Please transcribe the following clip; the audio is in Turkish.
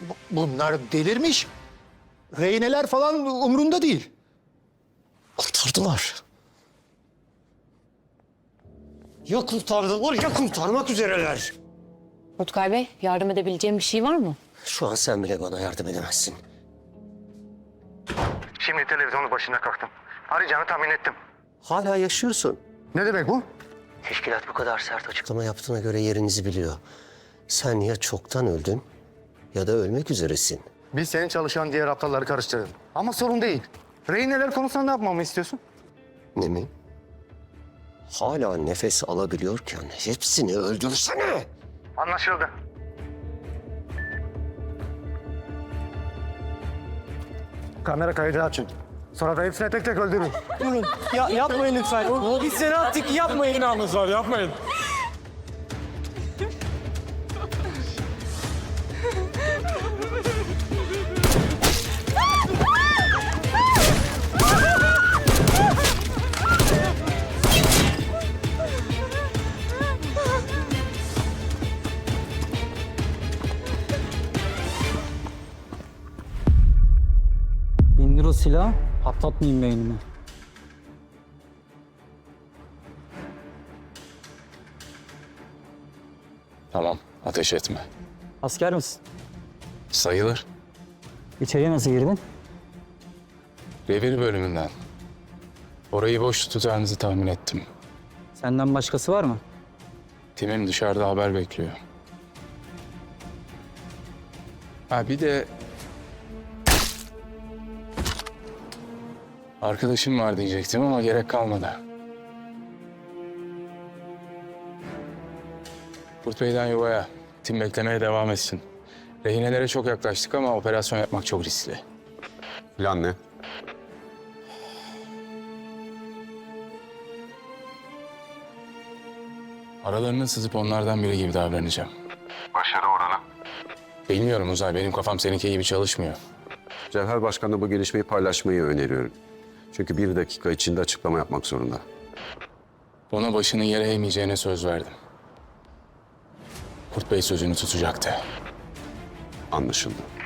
Bu- Bunlar delirmiş. Reyneler falan umrunda değil. Kurtardılar. Ya kurtardılar ya kurtarmak üzereler. Utkay Bey, yardım edebileceğim bir şey var mı? Şu an sen bile bana yardım edemezsin. Şimdi televizyonun başına kalktım. Arayacağını tahmin ettim. Hala yaşıyorsun. Ne demek bu? Teşkilat bu kadar sert açıklama yaptığına göre yerinizi biliyor. Sen ya çoktan öldün ya da ölmek üzeresin. Biz senin çalışan diğer aptalları karıştıralım. Ama sorun değil. Reyneler konusunda ne yapmamı istiyorsun? Ne mi? Hala nefes alabiliyorken hepsini öldürsene. Anlaşıldı. Kamera kaydı açın. Sonra da hepsini tek tek öldürün. Durun. Ya, yapmayın lütfen. Biz seni attık. Yapmayın. Günahımız var yapmayın. Silahı. Patlatmayayım beynimi. Tamam ateş etme. Asker misin? Sayılır. İçeriye nasıl girdin? Revir bölümünden. Orayı boş tutacağınızı tahmin ettim. Senden başkası var mı? Timim dışarıda haber bekliyor. Ha bir de... Arkadaşım var diyecektim ama gerek kalmadı. Kurt Bey'den yuvaya. Tim beklemeye devam etsin. Rehinelere çok yaklaştık ama operasyon yapmak çok riskli. Plan ne? Aralarına sızıp onlardan biri gibi davranacağım. Başarı oranı. Bilmiyorum Uzay, benim kafam seninki gibi çalışmıyor. Cevher Başkan'la bu gelişmeyi paylaşmayı öneriyorum. Çünkü bir dakika içinde açıklama yapmak zorunda. Ona başının yere eğmeyeceğine söz verdim. Kurt Bey sözünü tutacaktı. Anlaşıldı.